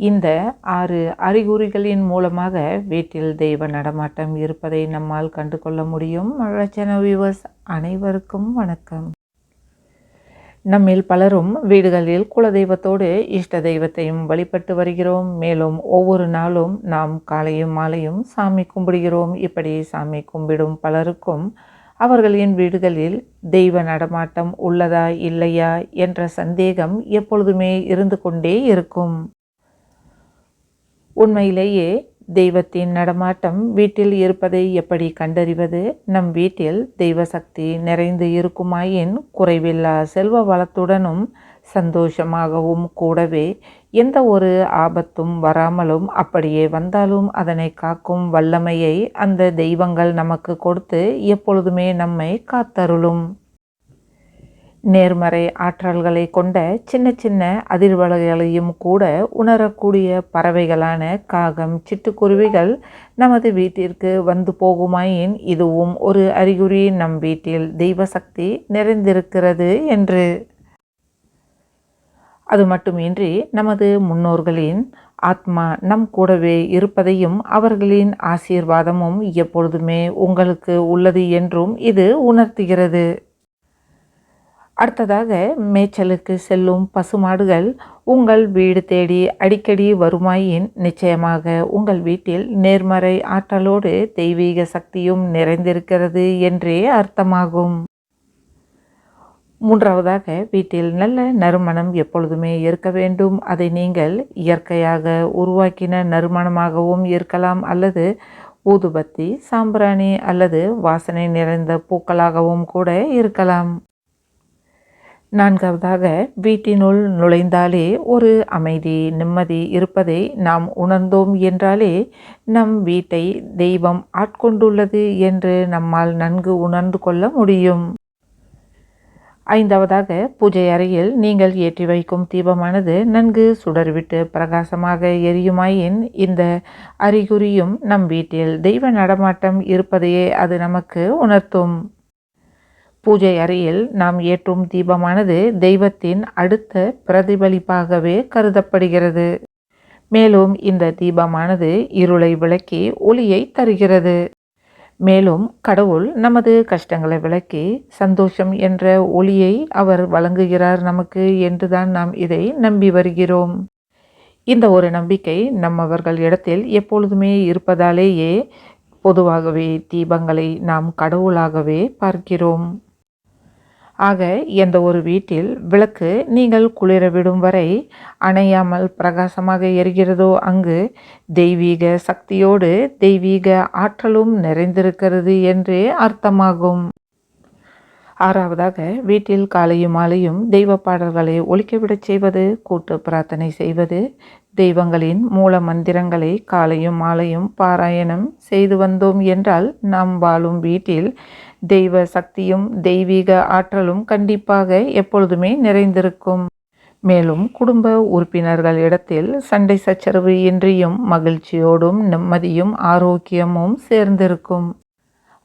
இந்த ஆறு அறிகுறிகளின் மூலமாக வீட்டில் தெய்வ நடமாட்டம் இருப்பதை நம்மால் கண்டு கொள்ள முடியும் ரச்சன வியூவர்ஸ் அனைவருக்கும் வணக்கம். நம்மில் பலரும் வீடுகளில் குலதெய்வத்தோடு இஷ்ட தெய்வத்தையும் வழிபட்டு வருகிறோம். மேலும் ஒவ்வொரு நாளும் நாம் காலையும் மாலையும் சாமி கும்பிடுகிறோம். இப்படி சாமி கும்பிடும் பலருக்கும் அவர்களின் வீடுகளில் தெய்வ நடமாட்டம் உள்ளதா இல்லையா என்ற சந்தேகம் எப்பொழுதுமே இருந்து கொண்டே இருக்கும். உண்மையிலேயே தெய்வத்தின் நடமாட்டம் வீட்டில் இருப்பதை எப்படி கண்டறிவது? நம் வீட்டில் தெய்வ சக்தி நிறைந்து இருக்குமாயின் குறைவில்லா செல்வ வளத்துடனும் சந்தோஷமாகவும் கூடவே எந்த ஒரு ஆபத்தும் வராமலும் அப்படியே வந்தாலும் அதனை காக்கும் வல்லமையை அந்த தெய்வங்கள் நமக்கு கொடுத்து எப்பொழுதுமே நம்மை காத்தருளும். நேர்மறை ஆற்றல்களை கொண்ட சின்ன சின்ன அதிர்வலைகளையும் கூட உணரக்கூடிய பறவைகளான காகம் சிட்டுக்குருவிகள் நமது வீட்டிற்கு வந்து போகுமாயின் இதுவும் ஒரு அறிகுறி நம் வீட்டில் தெய்வ சக்தி நிறைந்திருக்கிறது என்று. அது மட்டுமின்றி நமது முன்னோர்களின் ஆத்மா நம் கூடவே இருப்பதையும் அவர்களின் ஆசீர்வாதமும் எப்பொழுதுமே உங்களுக்கு உள்ளது என்றும் இது உணர்த்துகிறது. அடுத்ததாக மேய்ச்சலுக்கு செல்லும் பசுமாடுகள் உங்கள் வீடு தேடி அடிக்கடி வருமாயின் நிச்சயமாக உங்கள் வீட்டில் நேர்மறை ஆற்றலோடு தெய்வீக சக்தியும் நிறைந்திருக்கிறது என்றே அர்த்தமாகும். மூன்றாவதாக வீட்டில் நல்ல நறுமணம் எப்பொழுதுமே இருக்க வேண்டும். அதை நீங்கள் இயற்கையாக உருவாக்கின நறுமணமாகவும் இருக்கலாம் அல்லது ஊதுபத்தி சாம்பிராணி அல்லது வாசனை நிறைந்த பூக்களாகவும் கூட இருக்கலாம். நான்காவதாக வீட்டினுள் நுழைந்தாலே ஒரு அமைதி நிம்மதி இருப்பதை நாம் உணர்ந்தோம் என்றாலே நம் வீட்டை தெய்வம் ஆட்கொண்டுள்ளது என்று நம்மால் நன்கு உணர்ந்து கொள்ள முடியும். ஐந்தாவதாக பூஜை அறையில் நீங்கள் ஏற்றி வைக்கும் தீபமானது நன்கு சுடர்விட்டு பிரகாசமாக எரியுமாயின் இந்த அறிகுறியும் நம் வீட்டில் தெய்வ நடமாட்டம் இருப்பதையே அது நமக்கு உணர்த்தும். பூஜை அறையில் நாம் ஏற்றும் தீபமானது தெய்வத்தின் அடுத்த பிரதிபலிப்பாகவே கருதப்படுகிறது. மேலும் இந்த தீபமானது இருளை விளக்கி ஒளியை தருகிறது. மேலும் கடவுள் நமது கஷ்டங்களை விளக்கி சந்தோஷம் என்ற ஒளியை அவர் வழங்குகிறார் நமக்கு என்றுதான் நாம் இதை நம்பி வருகிறோம். இந்த ஒரு நம்பிக்கை நம்மவர்கள் இடத்தில் எப்பொழுதுமே இருப்பதாலேயே பொதுவாகவே தீபங்களை நாம் கடவுளாகவே பார்க்கிறோம். ஆக எந்த ஒரு வீட்டில் விளக்கு நீங்கள் குளிர விடும் வரை அணையாமல் பிரகாசமாக எரிகிறதோ அங்கு தெய்வீக சக்தியோடு தெய்வீக ஆற்றலும் நிறைந்திருக்கிறது என்றே அர்த்தமாகும். ஆறாவதாக வீட்டில் காலையும் மாலையும் தெய்வ பாடல்களை ஒழிக்கவிடச் செய்வது கூட்டு பிரார்த்தனை செய்வது தெய்வங்களின் மூல மந்திரங்களை காலையும் மாலையும் பாராயணம் செய்து வந்தோம் என்றால் நாம் வாழும் வீட்டில் தெய்வ சக்தியும் தெய்வீக ஆற்றலும் கண்டிப்பாக எப்பொழுதுமே நிறைந்திருக்கும். மேலும் குடும்ப உறுப்பினர்கள் இடத்தில் சண்டை சச்சரவு இன்றியும் மகிழ்ச்சியோடும் நிம்மதியும் ஆரோக்கியமும் சேர்ந்திருக்கும்.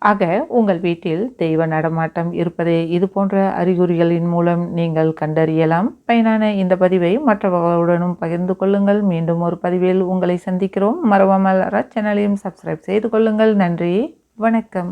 ஆக உங்கள் வீட்டில் தெய்வ நடமாட்டம் இருப்பதே இது போன்ற அறிகுறிகளின் மூலம் நீங்கள் கண்டறியலாம். பயனான இந்த பதிவை மற்றவர்களுடனும் பகிர்ந்து கொள்ளுங்கள். மீண்டும் ஒரு பதிவில் உங்களை சந்திக்கிறோம். மறவாமல் சேனலையும் சப்ஸ்கிரைப் செய்து கொள்ளுங்கள். நன்றி. வணக்கம்.